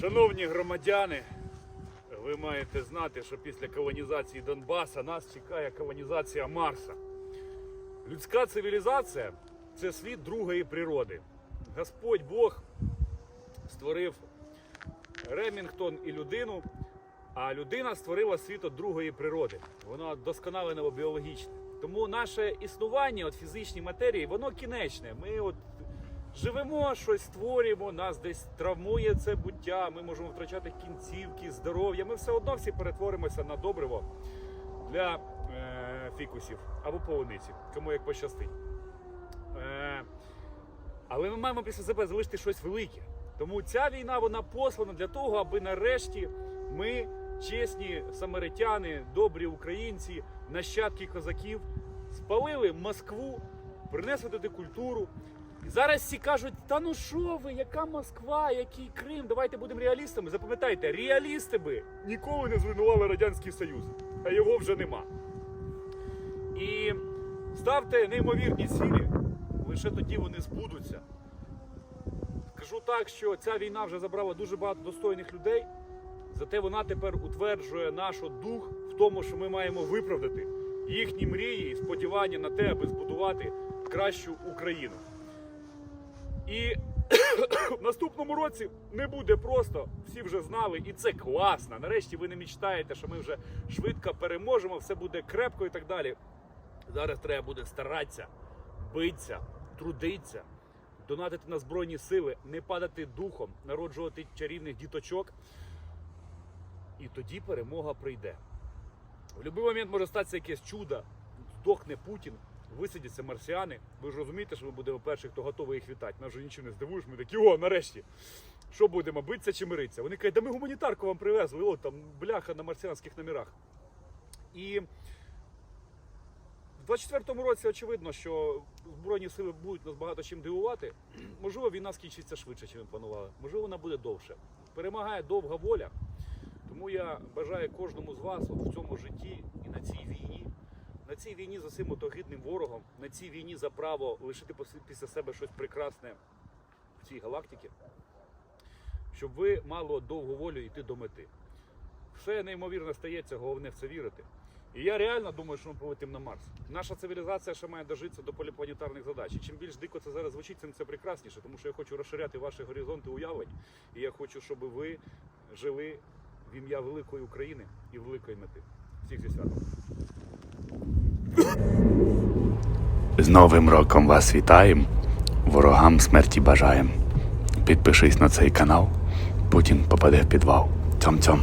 Шановні громадяни, ви маєте знати, що після колонізації Донбаса нас чекає колонізація Марса. Людська цивілізація це світ другої природи. Господь Бог створив Ремінгтон і людину, а людина створила світ від другої природи. Воно досконалено біологічне. Тому наше існування от фізичній матерії, воно кінечне. Ми от живемо, щось створюємо, нас десь травмує це буття, ми можемо втрачати кінцівки, здоров'я. Ми все одно всі перетворимося на добриво для е, фікусів або полуниці, кому як пощастить. Е, але ми маємо після себе залишити щось велике. Тому ця війна вона послана для того, аби нарешті ми, чесні самаритяни, добрі українці, нащадки козаків, спалили Москву, принесли туди культуру. Зараз всі кажуть: та ну що ви, яка Москва, який Крим? Давайте будемо реалістами. Запам'ятайте, реалісти би ніколи не зруйнували Радянський Союз, а його вже нема. І ставте неймовірні цілі, лише тоді вони збудуться. Скажу так, що ця війна вже забрала дуже багато достойних людей, зате вона тепер утверджує наш дух в тому, що ми маємо виправдати їхні мрії і сподівання на те, аби збудувати кращу Україну. І в наступному році не буде просто, всі вже знали, і це класно. Нарешті ви не мечтаєте, що ми вже швидко переможемо, все буде крепко і так далі. Зараз треба буде старатися, битися, трудитися, донатити на збройні сили, не падати духом, народжувати чарівних діточок. І тоді перемога прийде. В будь-який момент може статися якесь чудо, здохне Путін, висадяться марсіани. Ви ж розумієте, що ми будемо перші, хто готовий їх вітати. Нас вже нічого не здивуєш. Ми такі, о, нарешті. Що будемо, битися чи миритися? Вони кажуть, да ми гуманітарку вам привезли, о, там бляха на марсіанських номерах. І в 24-му році очевидно, що Збройні сили будуть нас багато чим дивувати. Можливо, війна скінчиться швидше, ніж ми планували. Можливо, вона буде довше. Перемагає довга воля. Тому я бажаю кожному з вас от в цьому житті і на цій війні, на цій війні за цим отогидним ворогом, на цій війні за право лишити після себе щось прекрасне в цій галактиці, щоб ви мали от довгу волю йти до мети. Все неймовірно стається, головне в це вірити. І я реально думаю, що ми полетимо на Марс. Наша цивілізація ще має дожитися до поліпланетарних задач. І чим більш дико це зараз звучить, тим це прекрасніше, тому що я хочу розширяти ваші горизонти уявлень. І я хочу, щоб ви жили в ім'я великої України і великої мети. Всіх зі святом. З Новим роком вас вітаємо, ворогам смерті бажаємо. Підпишись на цей канал, Путін попаде в підвал. Цьом-цьом.